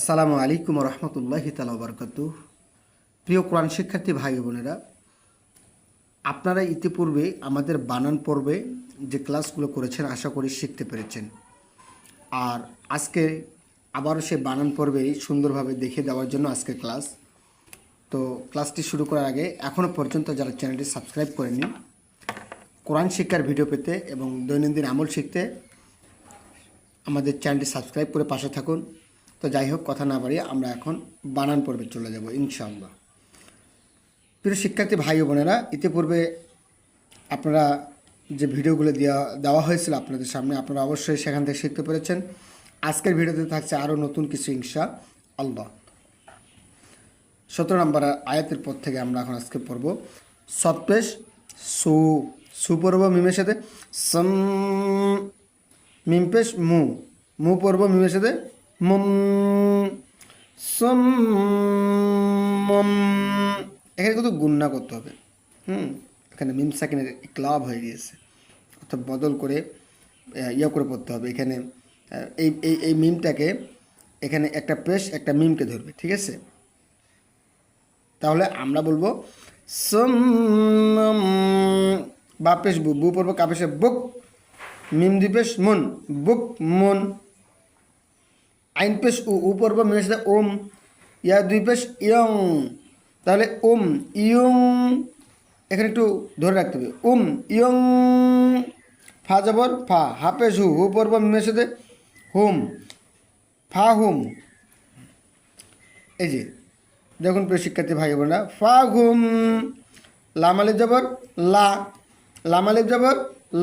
আসসালামু আলাইকুম রহমতুল্লাহ তালা বরকাত প্রিয় কোরআন শিক্ষার্থী ভাই বোনেরা, আপনারা ইতিপূর্বে আমাদের বানান পর্বে যে ক্লাসগুলো করেছেন, আশা করি শিখতে পেরেছেন। আর আজকে আবারও সেই বানান পর্বেই সুন্দরভাবে দেখে দেওয়ার জন্য আজকের ক্লাস। তো ক্লাসটি শুরু করার আগে এখনও পর্যন্ত যারা চ্যানেলটি সাবস্ক্রাইব করেনি কোরআন শিক্ষার ভিডিও পেতে এবং দৈনন্দিন আমল শিখতে আমাদের চ্যানেলটি সাবস্ক্রাইব করে পাশে থাকুন। তো যাই হোক কথা না বাড়িয়ে আমরা এখন বানান পর্বে চলে যাব, ইনশাআল্লাহ। প্রিয় শিক্ষার্থী ভাই বোনেরা, ইতিপূর্বে আপনারা যে ভিডিওগুলো দেওয়া দেওয়া হয়েছিল আপনাদের সামনে, আপনারা অবশ্যই সেখান থেকে শিখতে পেরেছেন। আজকের ভিডিওতে থাকছে আরও নতুন কিছু ইনশা আল্লাহ সতেরো নম্বর আয়াতের পর থেকে আমরা এখন আজকে পড়ব। সৎপেশ সু সু পড়ব মিমের সাথে, সম মিমপেশ মু। মু পড়ব মিমের সাথে সম এখানে কিন্তু গুন্না করতে হবে। হুম? এখানে মিম সাকিনের ক্লাব হয়ে গিয়েছে। অর্থাৎ বদল করে ইয়ে করে পড়তে হবে। এখানে এই এই এই মিমটাকে এখানে একটা পেশ, একটা মিমকে ধরবে। ঠিক আছে? তাহলে আমরা বলব, সম বাপেশ বু বু পড়ব কাপেশে বুক, মিম দ্বীপেশ মন, বুক মন। আইন পেশ উ পর্ব মিমের সাথে ওম। ইয়া দুই পেশ ইয়ং। তাহলে ওম, ইয়ং। এখানে একটু ধরে রাখতে হবে। ওম, ইয়ং। ফা যাবর ফা। হা পেশ হু হু পর্ব মিমের সাথে হোম। ফা হোম। এই যে, দেখুন প্রিয় শিক্ষার্থী ভাই বোনেরা, ফা ঘুম লামালিপ যাবর লা। লামালিপ যাবর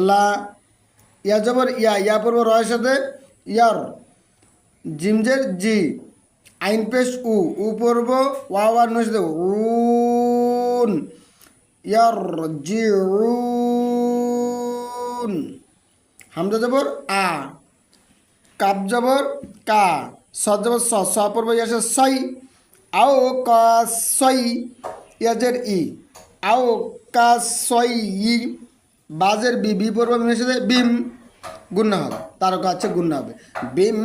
লা। ইয়া যাবর ইয়া। ইয়া পর্ব রয়ের সাথে, ইয়ার। জিমজের জি। আইন পেশ উ। উ পর্ব ওয়া নয় সাথে উন জি উন হামজা যাবর আ। কাপ যাবর কা। সদ যাবর স। স পর্ব ইয়াসে সই। আও কা সই। ইয়াজের ই। আও কা সই। ই বাজের বি। বি পর্ব সাথে বিম। গুন্না হবে, তারকা আছে গুন্না হবে। বিম,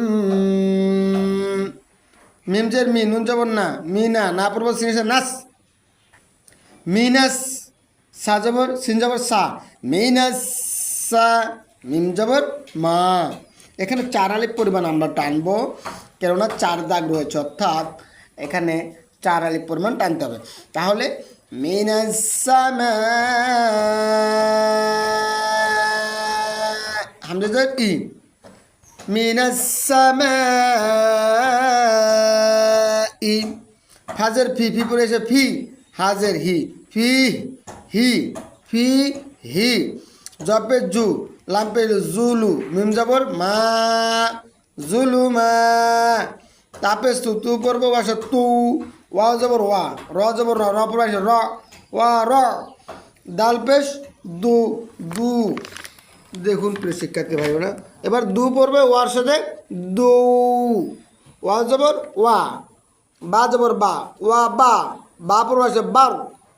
মিমজের মি নুন যাবর না মি না পর্ব সিনেসে নাস। মিনাস, সা জবর, সিন জবর, সা। মিনাস, সা, মিম জবর, মা। এখানে চার আলিপ পরিমাণ আমরা টানবো, কেননা চার দাগ রয়েছে, অর্থাৎ এখানে চার আলিপ পরিমাণ টানতে হবে। তাহলে মিনাস সামা হামজাদার ই ই ফাজের ফি ফি পড়ে এসে ফি, হাজের হি। ফি হি ফি, হি। জপে জু, লাম্পে জুলু, মিম যাবর মা, জুলু মা। তাপে তু তু পর্ব বাসা তু। ওয়া যাবর ওয়া, র যাবর র র আসে র, ওয়া র। দাল পেশ দু দু। দেখুন প্রিয় শিক্ষার্থী ভাই বোনা এবার দু পড়বে ওয়ার সাথে দু। ওয়া জবর ওয়া, বা জবর বা, ওয়া বা বা পড়বে আছে বার।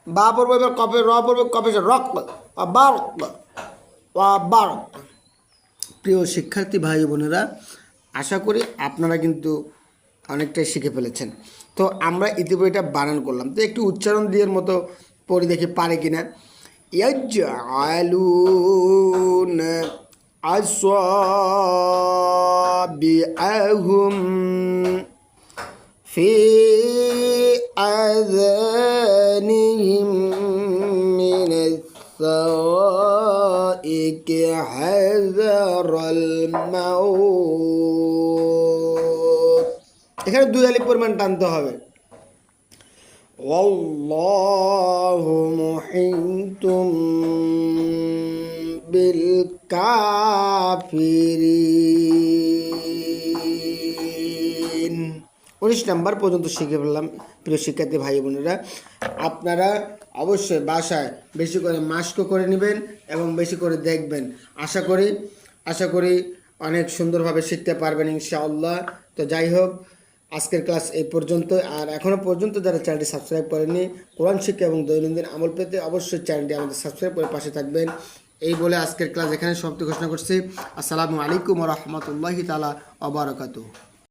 বা পড়বে এবার কপে, র পড়বে কপে রক বার। ওয়া বার। প্রিয় শিক্ষার্থী ভাই বোনেরা আশা করি আপনারা কিন্তু অনেকটাই শিখে ফেলেছেন। তো আমরা ইতিপূর্বে এটা বানান করলাম। তো একটু উচ্চারণ দিয়ে মতো পড়ে দেখি পারে কিনা। ইয়াজ আলু أصابعهم في آذانهم من الصوائق حذر الموت এখানে দুই আলিপ পরিমাণ টানতে হবে والله محيط বিলকাফিরিন উনিশ নম্বর পর্যন্ত শিখে ফেললাম, প্রিয় শিক্ষার্থী ভাই বোনেরা। আপনারা অবশ্যই বাসায় বেশি করে মাস্ক করে নেবেন এবং বেশি করে দেখবেন। আশা করি আশা করি অনেক সুন্দরভাবে শিখতে পারবেন ইনশাআল্লাহ। তো যাই হোক, আজকের ক্লাস এই পর্যন্ত। আর এখনও পর্যন্ত যারা চ্যানেলটি সাবস্ক্রাইব করেনি কোরআন শিক্ষা এবং দৈনন্দিন আমল পেতে অবশ্যই চ্যানেলটি আমাদের সাবস্ক্রাইব করে পাশে থাকবেন। এই বলে আজকের ক্লাস এখানে সমাপ্তি ঘোষণা করছি। আসসালামু আলাইকুম রহমতুল্লাহি তালা অবরাকাতু